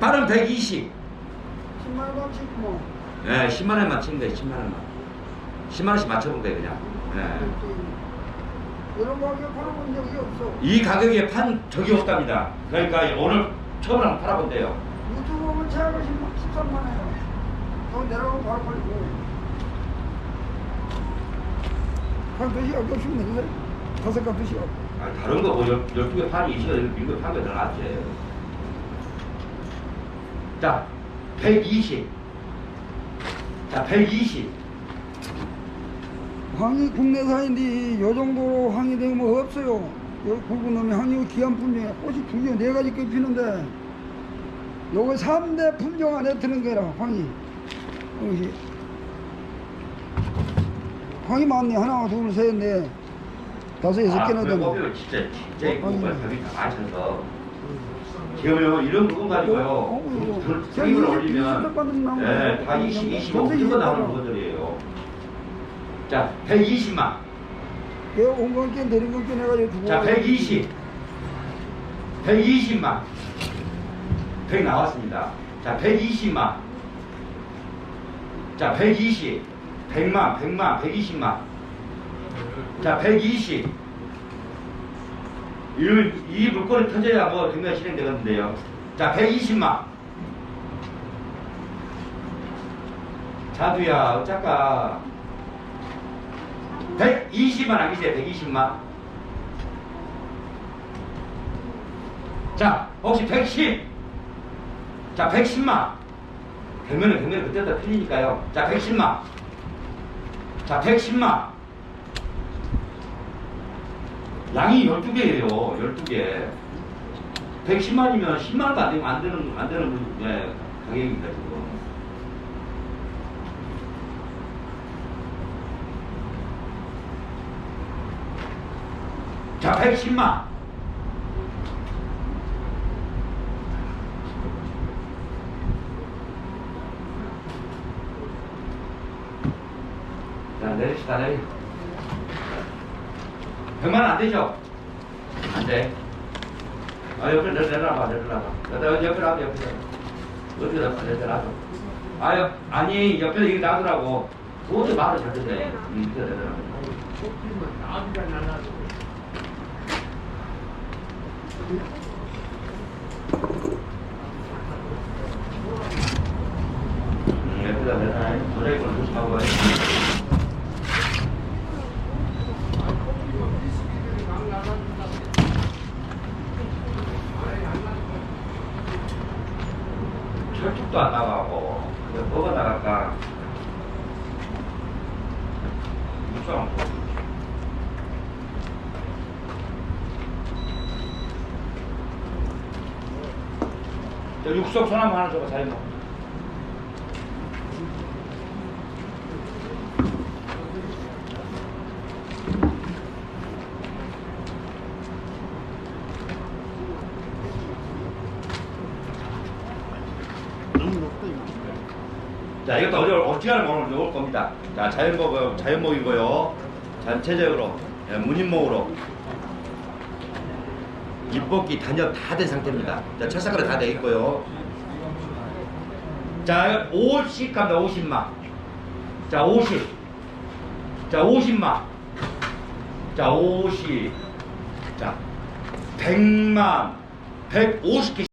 발은 120. 10만 원씩 뭐. 예, 10만 원만 치면 돼, 10만 원만. 10만 원씩 맞춰보면 돼, 그냥. 예. 이런 가격에 팔아본 적이 없어. 이 가격에 판 적이 없답니다. 그러니까 오늘 처음으로 한번 팔아본대요. 유튜브 보면 제가 13만 원이에요. 더 내려가고 바로 팔리고. 한 두시 아껴 주면 되는데? 다섯 값 두시 아 아, 다른 거 뭐, 12개 판이 20개 밀고 판게 더 낫지. 자, 120. 자, 120. 황이 국내산인데 요 정도로 황이 되면 뭐 없어요. 요 굵은 놈이 황이 귀한 품종에 꽃이 두 개, 네 가지 끝 피는데 요거 3대 품종 안에 드는 거라 황이. 여기. 황이 많네. 하나, 둘, 셋, 넷. 다섯, 여섯 개나 그래, 되네. 뽑으면 진짜, 진짜 어. 밥이 다 맞춰서. 지금 이런 부분 가지고요. 그 이십- 올리면, 나무. 예, 다 20, 25, 근데 이거 나오는 이십만 것들이에요. 자, 120만. 그 온건께 내린 건께 주고. 자, 120. 120만. 100 나왔습니다. 자, 120만. 자, 120. 100만, 100만, 120만. 자, 120. 이, 이 물건이 터져야 뭐 경매가 진행되겠는데요. 자, 120만. 자두야, 어쩔까. 120만 아니세요? 120만. 자, 혹시 110? 자, 110만. 경매는 경매는 그때부터 틀리니까요. 자, 110만. 자, 110만. 양이 12개예요. 12개. 110만이면 10만도 안 되면 안 되는, 안 되는 예, 가격입니다, 지금. 자, 110만. 자, 내립시다, 내리. 100만 원안 되죠? 안 돼. 아, 옆에 내, 내려놔봐, 내려놔봐. 옆에, 옆에 놔둬, 옆에 놔둬. 어디 놔둬, 놔둬. 아, 옆, 아니, 옆에 이거 놔두라고. 어디 말을 잘 듣네. 응, 밑에 내려놔. 음, 옆에다 내놔. 도자기를 조심하고 해. 철쭉도 안 나가고 그냥 뭐가 나갈까 육석 소나무 하나 줘봐 잘 먹. 자, 이것도 어제 어찌가는 오늘 넣을 겁니다. 자, 자연목, 자연목이고요. 전체적으로 예, 무늬목으로 입볶이 단역 다된 상태입니다. 자, 철사가루 다돼 있고요. 자, 50 갑니다. 50만. 자, 50. 자, 50만. 자, 50. 자, 100만. 150개.